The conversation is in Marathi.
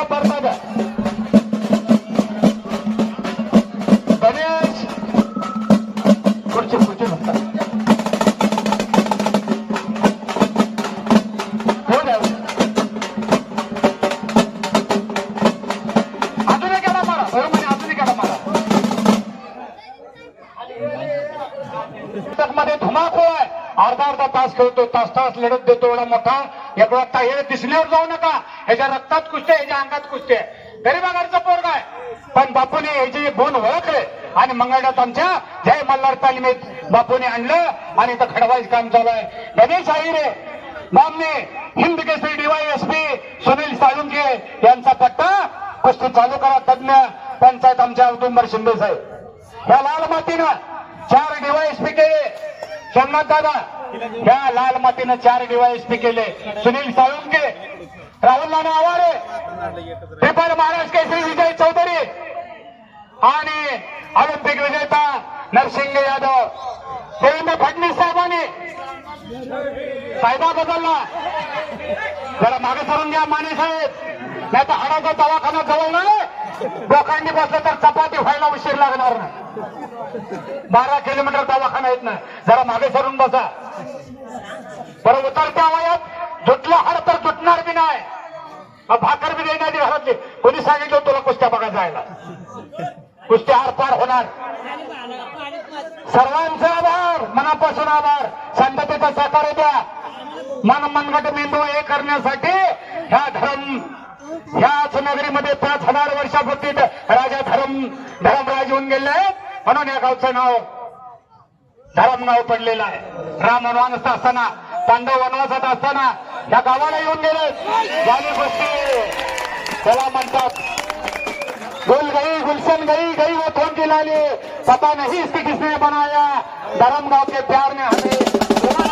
मराठी कन्नड हिंदी सब बरतात गणेश खुर्ची खुर्ची बसतात हो द्या अजून एक याला मारा बरोबर आहे, अजून एक याला मारा मध्ये धुमाकूळ आहे अर्धा अर्धा तास खेळतो तास तास लढत देतो एवढा मोठा. एवढा ताहेर हे दिसण्यावर जाऊ नका. ह्याच्या रक्तात कुस्ते ह्याच्या अंगात कुस्ते गरीबा घरचा पोरगा आहे. पण बापूने ह्याचे गुण ओळखले आणि मंगळात आमच्या जय मल्हार तालमीत बापूने आणलं आणि इथं खडवायचं काम चालू आहे. गणेश आहिरे बामने हिंद केसरी डीवायएसपी सुनील साळुंके यांचा पट्टा कुस्ती चालू करा तज्ञ पंचायत आमच्या औदुंबर शिंदे साहेब. या लाल मातीनं चार डीवायएसपी के सोमनाथ दादा ह्या लाल मातीनं चार डीवायएसपी केले. सुनील साळुंके राहुल नाना आवारे पेपर महाराष्ट्र केसरी विजय चौधरी आणि ऑलिम्पिक विजेता नरसिंग यादव. देवेंद्र फडणवीस साहेबांनी फायदा बदलला. जरा मागे सरून घ्या माने साहेब. नाही तर हाडाचा दवाखाना जवळ नाही. लोकांनी बसलं तर चपाती व्हायला उशीर लागणार नाही. बारा किलोमीटर दवाखाना येत नाही जरा मागे सरून बसा. बरं उतरत्या वयात जुटलं हाड तर जुटणार बी नाही. भाकर बी देण्याची घरातली. कोणी सांगितलं तुला कुस्त्या बघा जायला? कुस्त्या आर पार होणार. सर्वांचे आभार मनापासून आभार. शांततेचा सहकार्य द्या. मन मनगट मेंदू हे करण्यासाठी ह्या धरम ह्याच नगरीमध्ये पाच हजार वर्षापूर्वी राजा धरम धरमराज होऊन गेले. म्हणून या गावचं नाव धरम नाव पडलेलं आहे. राम वनवासात असताना पांडव वनवासात असताना या गावाला येऊन गेले. झाली गोष्टी त्याला म्हणतात गुल गई गुलशन गई गई वो थोन की लाली पता नहीं इसकी किसने बनाया. धर्मगाव के प्यार ने हमें